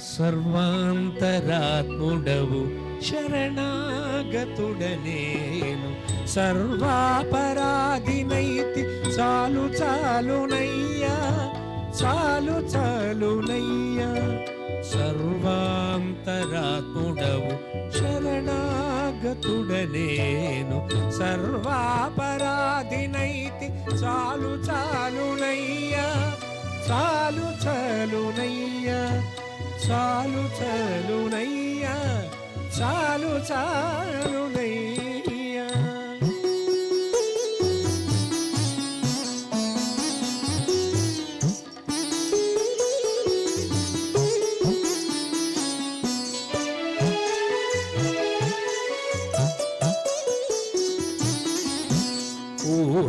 సర్వాంతరాత్ముడవు శరణాగతుడనేను. సర్వాపరాధినైతి చాలు చాలునయ్యా చాలు చాలునయ్యా. సర్వాంతరాత్ముడవు శరణాగతుడనేను. సర్వాపరాధినైతి చాలు చాలునయ్యా చాలు చాలు చాలు చాలునయ్యా చాలు చాలు.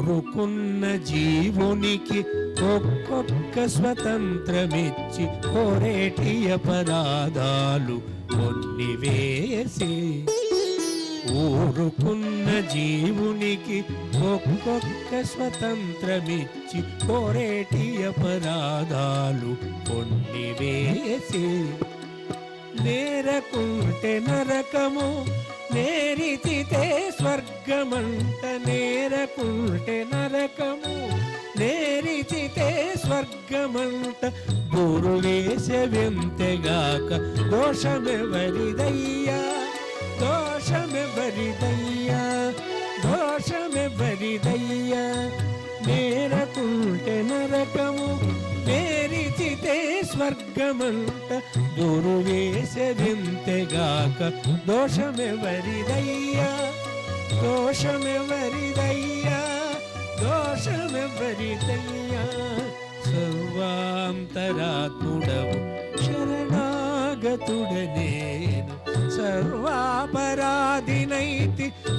ఊరుకున్న జీవునికి ఒక్కొక్క స్వతంత్రమిచ్చి కోరేటి అపరాధాలు కొన్ని వేసి. ఊరుకున్న జీవునికి ఒక్కొక్క స్వతంత్రమిచ్చి కోరేటి అపరాధాలు కొన్ని వేసి. నేరకుంటే నరకము నేరితితే స్వర్గమంట నేరకుంటే నరకము నేరితితే స్వర్గమంట గురు వేసవెంతెగాక దోషమెవరిదయ్యా దోషమెవరిదయ్యా దోషమెవరిదయ్యా నేరకుంటే నరకము నేరిచితే స్వర్గమంట గురు వేసెదింతెగాక దోషమెవరిదయ్యా దోషమెవరిదయ్యా దోషమెవరిదయ్యా సర్వాంతరాత్ముడవు శరణాగతుడనేను సర్వాపరాధినైతి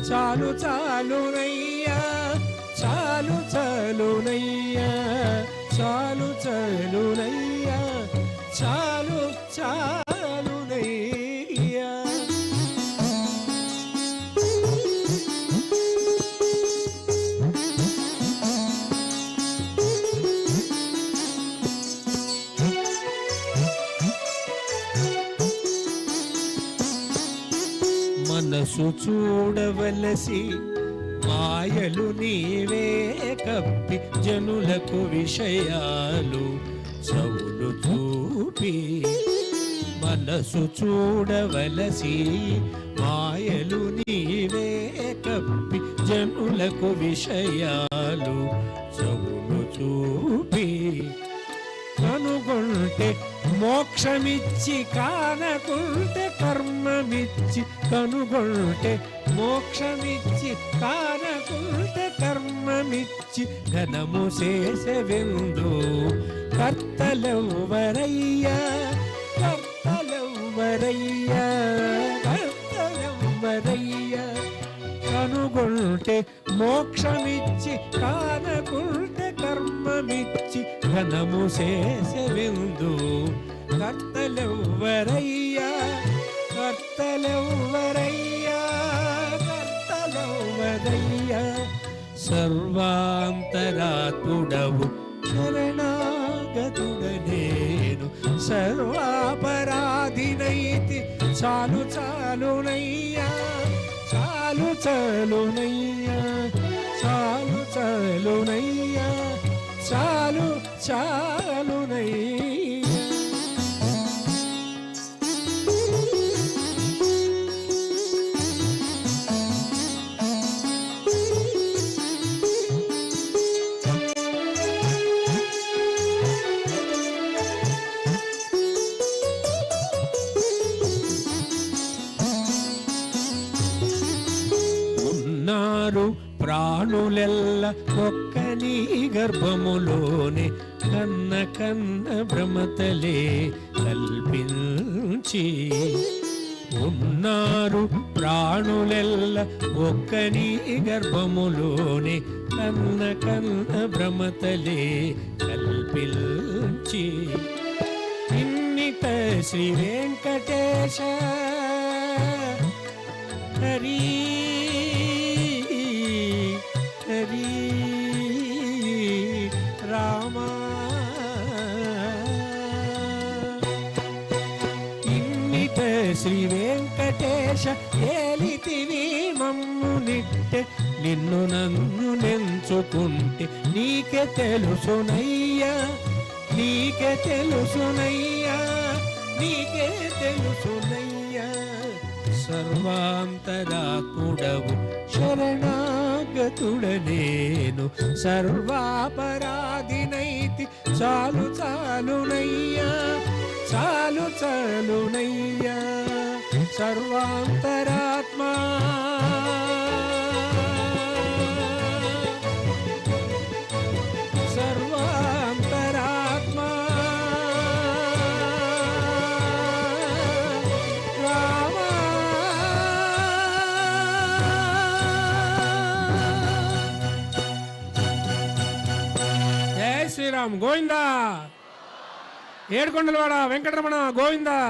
చాలు చాలునయ్యా చాలు చాలునయ్యా. చూసు చూడవలసి మాయలు నీవే కప్పి జనులకు విషయాలు చవులు చూపి. మనసు చూడవలసి మాయలు నీవే కప్పి జనులకు విషయాలు చవులు చూపి. కనుగొంటే మోక్షమిచ్చి కానకుంటే కర్మమిచ్చి కనుగొంటే మోక్షమిచ్చి కానకుంటే కర్మమిచ్చి ఘనము చేసెవెందు కర్తలెవ్వరయ్యా కర్తలెవ్వరయ్యా కర్తలెవ్వరయ్యా. కనుగొంటే మోక్షమిచ్చి కానకుంటే కర్మమిచ్చి ఘనము చేసెవిందు. కర్తలెవ్వరయ్యా కర్తలెవ్వరయ్యా కర్తలెవ్వరయ్యా సర్వాంతరాత్ముడవు శరణాగతుడనేను సర్వాపరాధినైతి చాలు చాలునయ్యా చాలు చాలునయ్యా చాలు చాలునయ్యా. చాలునై. ఉన్నారు ప్రాణులెల్ల ఒక్క నీ గర్భములోనే కన్న కన్న భ్రమతలే కల్పించి ఉన్నారు ప్రాణులెల్ల ఒక్క నీ గర్భములోనే కన్న కన్న భ్రమతలే కల్పించి ఇన్నిత శ్రీ వెంకటేశ హరీ ఏలితివి మమ్ము నిట్టె నిన్ను నన్ను నెంచుకుంటే నీకే తెలుసునయ్యా నీకే తెలుసునయ్యా నీకే తెలుసునయ్యా. సర్వాంతరాత్ముడవు శరణాగతుడ నేను సర్వాపరాధినైతి చాలు చాలునయ్యా చాలు చాలునయ్యా. సర్వాంతరాత్మా. సర్వాంతరాత్మా. రామా. జై శ్రీరామ్ గోవిందా. ఏడుకొండలవాడ వెంకటరమణ గోవిందా.